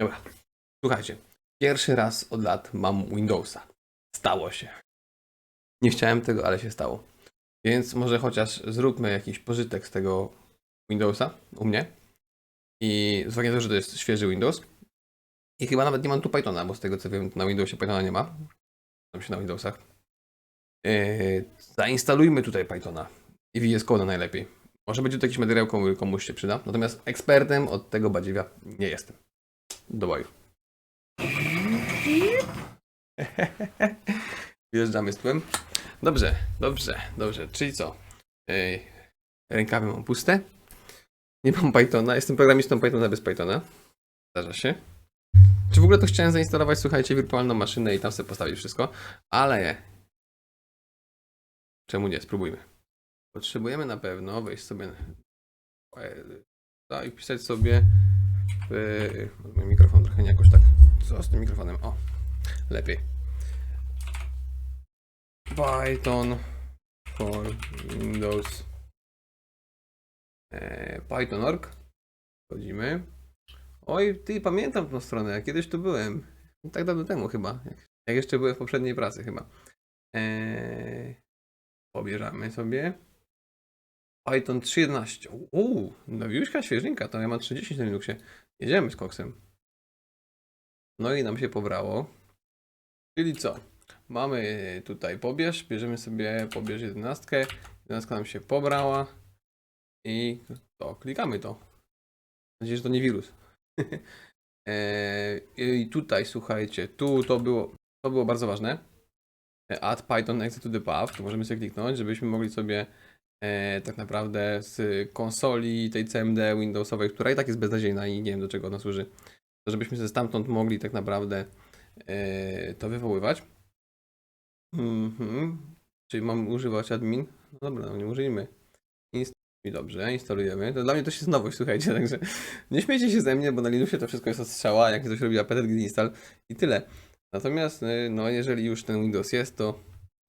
Dobra, słuchajcie. Pierwszy raz od lat mam Windowsa. Stało się. Nie chciałem tego, ale się stało. Więc może chociaż zróbmy jakiś pożytek z tego Windowsa u mnie. I z uwagi na to, że to jest świeży Windows. I chyba nawet nie mam tu Pythona, bo z tego co wiem, na Windowsie Pythona nie ma. Tam się na Windowsach. Yy, zainstalujmy tutaj Pythona. I VS Code najlepiej. Może będzie to jakiś materiał, komu, komuś się przyda. Natomiast ekspertem od tego badziewia nie jestem. Boju. Wjeżdżamy z tłem. Dobrze, dobrze, dobrze. Czyli co? Ej, rękawy mam puste. Nie mam Pythona. Jestem programistą Pythona bez Pythona. Zdarza się. Czy w ogóle to chciałem zainstalować, słuchajcie, wirtualną maszynę i tam sobie postawić wszystko, ale czemu nie? Spróbujmy. Potrzebujemy na pewno wejść sobie e, i wpisać sobie w... Mój mikrofon trochę nie jakoś tak... Co z tym mikrofonem? O, lepiej. Python for Windows e, Python.org Wchodzimy. Oj, ty, pamiętam tą stronę, ja kiedyś tu byłem. Tak dawno temu chyba. Jak, jeszcze byłem w poprzedniej pracy chyba. Eee, pobierzamy sobie. Python 3.11. Uuu, nowiuszka, świeżynka, to ja mam 30 na Linuxie. Jedziemy z koksem. No i nam się pobrało. Czyli co? Mamy tutaj pobierz, bierzemy sobie pobierz 11. 11 nam się pobrała. I to, klikamy to. Mam nadzieję, że to nie wirus. Eee, I tutaj słuchajcie, tu to było, to było bardzo ważne. E, Add Python exit to the path, tu możemy sobie kliknąć, żebyśmy mogli sobie e, tak naprawdę z konsoli tej CMD Windowsowej, która i tak jest beznadziejna i nie wiem do czego ona służy, to żebyśmy sobie stamtąd mogli tak naprawdę e, to wywoływać. Mhm. Czyli mam używać admin? No dobra, no nie użyjmy. I dobrze, instalujemy. To dla mnie to jest nowość, słuchajcie, także nie śmiejcie się ze mnie, bo na Linuxie to wszystko jest od strzała, jak ktoś robi apetyt gdy install i tyle. Natomiast, y, no jeżeli już ten Windows jest, to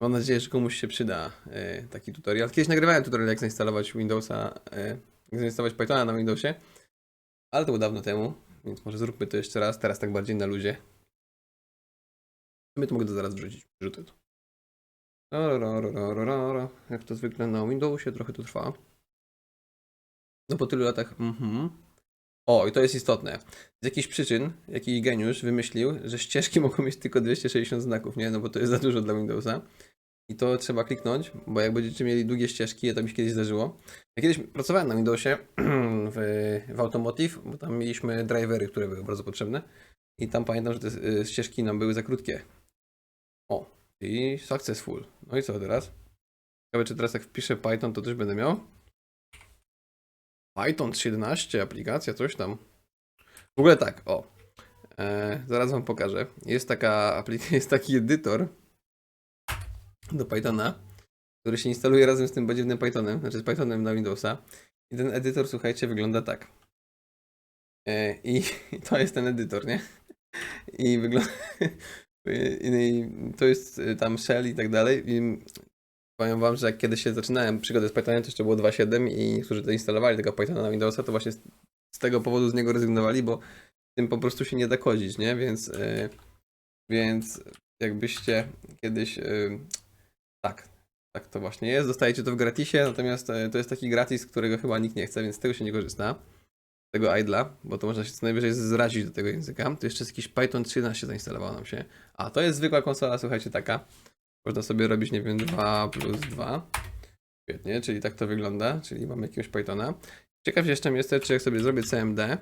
mam nadzieję, że komuś się przyda y, taki tutorial. Kiedyś nagrywałem tutorial, jak zainstalować Windowsa, y, jak zainstalować Pythona na Windowsie, ale to było dawno temu, więc może zróbmy to jeszcze raz, teraz tak bardziej na luzie. My to mogę to zaraz wrzucić, wrzucę to. Jak to zwykle na Windowsie, trochę to trwa. No po tylu latach. Mhm. O, i to jest istotne. Z jakichś przyczyn jakiś geniusz wymyślił, że ścieżki mogą mieć tylko 260 znaków, nie? No bo to jest za dużo dla Windowsa. I to trzeba kliknąć, bo jak będziecie mieli długie ścieżki, to mi się kiedyś zdarzyło. Ja kiedyś pracowałem na Windowsie w, w Automotive, bo tam mieliśmy drivery, które były bardzo potrzebne. I tam pamiętam, że te y, ścieżki nam były za krótkie. O, i successful. No i co teraz? Ciekawe, czy teraz jak wpiszę Python, to też będę miał? Python 3.11, aplikacja, coś tam. W ogóle tak, o. E, zaraz wam pokażę. Jest taka aplikacja, jest taki edytor do Pythona, który się instaluje razem z tym badziewnym Pythonem, znaczy z Pythonem na Windowsa. I ten edytor, słuchajcie, wygląda tak. E, i, to jest ten edytor, nie? I wygląda... I, to jest y, tam shell i tak dalej. I Powiem wam, że jak kiedyś się zaczynałem przygodę z Pythonem, to jeszcze było 2.7 i niektórzy to instalowali tego Pythona na Windowsa, to właśnie z, z tego powodu z niego rezygnowali, bo tym po prostu się nie da kodzić, nie? Więc, yy, więc jakbyście kiedyś yy, tak, tak to właśnie jest. Dostajecie to w gratisie, natomiast yy, to jest taki gratis, którego chyba nikt nie chce, więc z tego się nie korzysta. Tego idla, bo to można się co najwyżej zrazić do tego języka. To jeszcze jest jakiś Python 13 zainstalował nam się. A to jest zwykła konsola, słuchajcie, taka. Można sobie robić, nie wiem, 2 plus 2. Świetnie, czyli tak to wygląda, czyli mamy jakiegoś Pythona. Ciekaw jestem jeszcze, czy jak sobie zrobię CMD,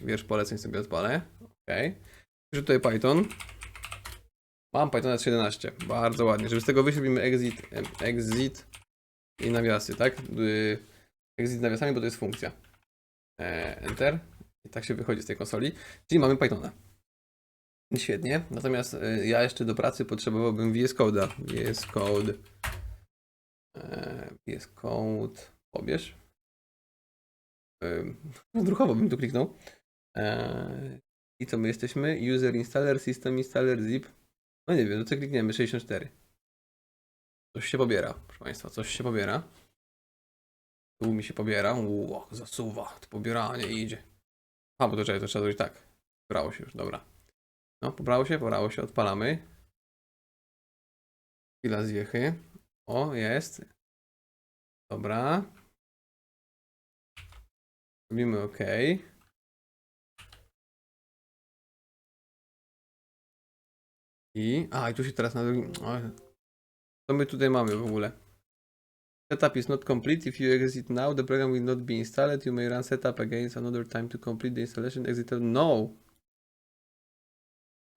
wiersz poleceń sobie odpalę. OK. Piszę tutaj Python. Mam Pythona 3.11. Bardzo ładnie. Żeby z tego wyjść, robimy exit, exit i nawiasy, tak? Y, Exit nawiasami, bo to jest funkcja. E, Enter. I tak się wychodzi z tej konsoli. Czyli mamy Pythona. Świetnie. Natomiast y, ja jeszcze do pracy potrzebowałbym VS Code'a. VS Code. e, VS Code. Pobierz. Druchowo bym tu kliknął. E, I co my jesteśmy? User installer, system installer, zip. No nie wiem, no co klikniemy? 64. Coś się pobiera, proszę Państwa, coś się pobiera. Tu mi się pobiera. Ło, zasuwa. To pobieranie idzie. A, bo to czekaj, to trzeba zrobić tak. Pobrało się już, dobra. No, pobrało się, pobrało się, odpalamy. Chwila zjechy. O, jest. Dobra. Robimy OK. I. A, i tu się teraz na Co my tutaj mamy w ogóle? Setup is not complete. If you exit now, the program will not be installed. You may run setup again another time to complete the installation. Exit. No.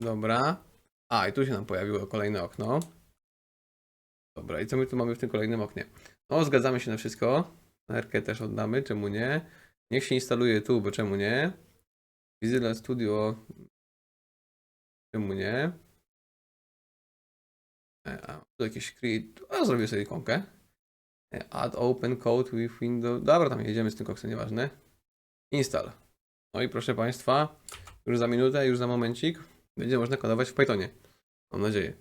Dobra. A, i tu się nam pojawiło kolejne okno. Dobra, i co my tu mamy w tym kolejnym oknie? No, zgadzamy się na wszystko. RK też oddamy, czemu nie? Niech się instaluje tu, bo czemu nie? Visual Studio. Czemu nie? E, A, tu jakieś create. A, zrobię sobie ikonkę. E, Add open code with Windows. Dobra, tam jedziemy z tym koksem, nieważne. Install. No i proszę Państwa, już za minutę, już za momencik będzie można kodować w Pythonie. Mam nadzieję.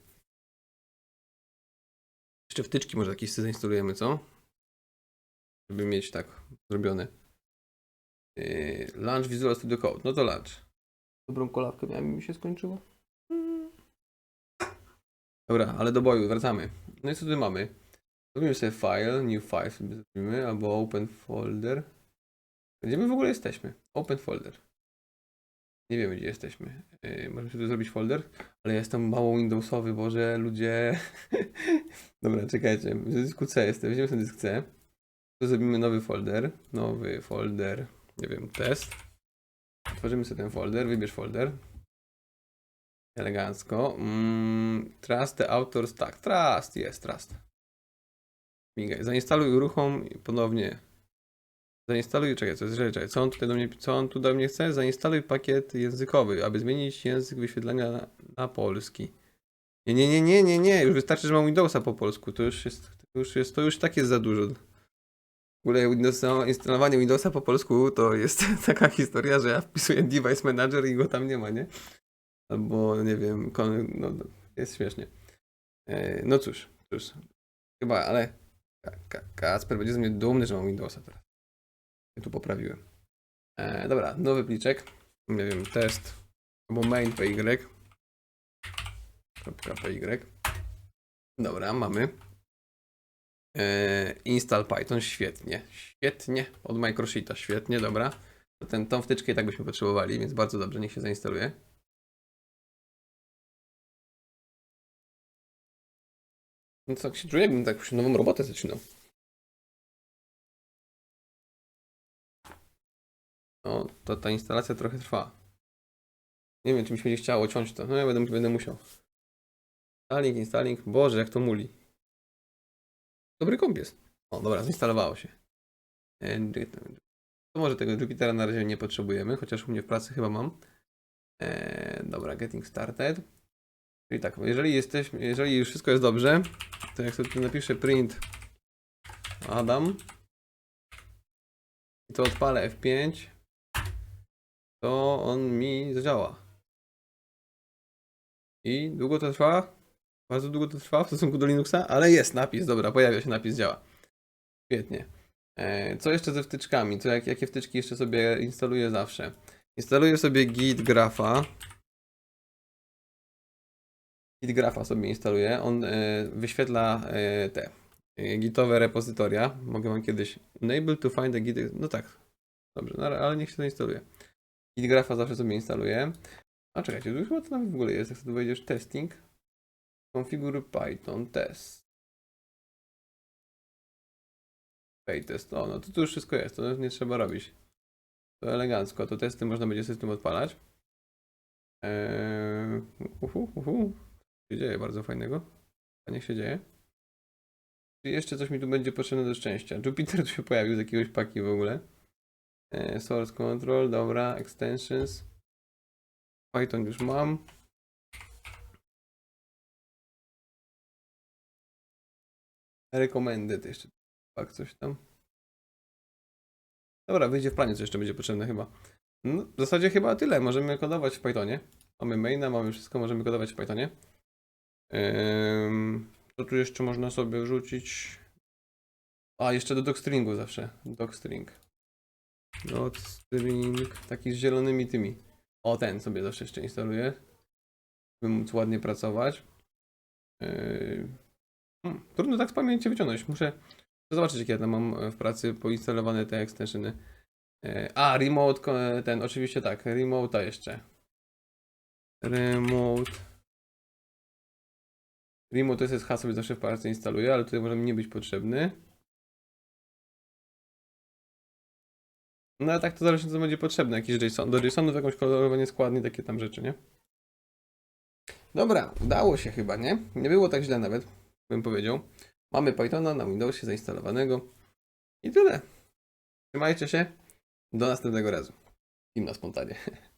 Jeszcze wtyczki może jakieś sobie zainstalujemy, co? Żeby mieć tak zrobione. Yy, Launch Visual Studio Code. No to launch. Dobrą kolawkę miałem mi się skończyło. Dobra, ale do boju, wracamy. No i co tu mamy? Zrobimy sobie file, new file sobie zrobimy, albo open folder. Gdzie my w ogóle jesteśmy? Open folder. Nie wiemy gdzie jesteśmy. Yy, możemy sobie zrobić folder, ale ja jestem mało Windowsowy, boże, ludzie. Dobra, czekajcie. W dysku C jestem. Weźmiemy sobie dysk C. Zrobimy nowy folder. Nowy folder. Nie wiem, test. Otworzymy sobie ten folder. Wybierz folder. Elegancko. Mm, trust the authors. Tak, trust. Jest, trust. Zainstaluj uruchom i ponownie. Zainstaluj, czekaj, co, czekaj, czekaj, co on tutaj do mnie, co on tu do mnie chce? Zainstaluj pakiet językowy, aby zmienić język wyświetlania na, na polski. Nie, nie, nie, nie, nie, nie, już wystarczy, że mam Windowsa po polsku, to już jest, to już jest, to już tak jest za dużo. W ogóle Windows, instalowanie Windowsa po polsku to jest taka historia, że ja wpisuję Device Manager i go tam nie ma, nie? Albo, nie wiem, kon, no, jest śmiesznie. E, No cóż, cóż, chyba, ale Ka- Ka- Kacper będzie z mnie dumny, że mam Windowsa teraz. Tu poprawiłem. E, dobra, nowy pliczek. Nie wiem, test. Albo main py. Py. Dobra, mamy. E, install Python, świetnie. Świetnie. Od Microsheeta, świetnie, dobra. Ten, tą wtyczkę i tak byśmy potrzebowali, więc bardzo dobrze, niech się zainstaluje. No tak się czuję, jakbym tak nową robotę zaczynał. No, to ta instalacja trochę trwa. Nie wiem, czy mi się będzie chciało ciąć to. No ja będę, będę musiał. Installing, installing. Boże, jak to muli. Dobry komp jest. O, dobra, zainstalowało się. To może tego Jupitera na razie nie potrzebujemy, chociaż u mnie w pracy chyba mam. Eee, dobra, getting started. Czyli tak, jeżeli jesteśmy, jeżeli już wszystko jest dobrze, to jak sobie napiszę print Adam i to odpalę F5, to on mi zadziała. I długo to trwa? Bardzo długo to trwa w stosunku do Linuxa, ale jest napis, dobra, pojawia się napis, działa. Świetnie. E, Co jeszcze ze wtyczkami? Co, jak, jakie wtyczki jeszcze sobie instaluję zawsze? Instaluję sobie git grafa. Git grafa sobie instaluję. On e, wyświetla e, te gitowe repozytoria. Mogę wam kiedyś enable to find a git. No tak. Dobrze, no, ale niech się to instaluje. Git zawsze sobie instaluję. A czekajcie, tu chyba to nawet w ogóle jest. Jak sobie wejdziesz testing. Configure Python test. Paytest. O, no to tu już wszystko jest. To nie trzeba robić. To elegancko. To testy można będzie tym odpalać. Eee, uhu, uhu. Się dzieje bardzo fajnego. A niech się dzieje. Czy jeszcze coś mi tu będzie potrzebne do szczęścia? Jupiter tu się pojawił z jakiegoś paki w ogóle. Eee, source control, dobra, extensions. Python już mam. Recommended jeszcze. Tak, coś tam. Dobra, wyjdzie w planie, co jeszcze będzie potrzebne chyba. No, w zasadzie chyba tyle. Możemy kodować w Pythonie. Mamy maina, mamy wszystko, możemy kodować w Pythonie. Co tu jeszcze można sobie wrzucić? A, jeszcze do docstringu zawsze. Docstring. Docstring, taki z zielonymi tymi. O, ten sobie zawsze jeszcze instaluję. By móc ładnie pracować. Yy... Hmm, trudno tak z pamięci wyciągnąć. Muszę zobaczyć, jakie ja tam mam w pracy poinstalowane te extensiony. Yy, A, remote, ko- ten, oczywiście tak, remote'a jeszcze. Remote. Remote SSH sobie zawsze w pracy instaluję, ale tutaj może mi nie być potrzebny. No ale tak to zależy, co będzie potrzebne. Jakiś JSON. Do JSONów jakąś kolorowanie składni, takie tam rzeczy, nie? Dobra, udało się chyba, nie? Nie było tak źle nawet, bym powiedział. Mamy Pythona na Windowsie zainstalowanego. I tyle. Trzymajcie się. Do następnego razu. Im na spontanie.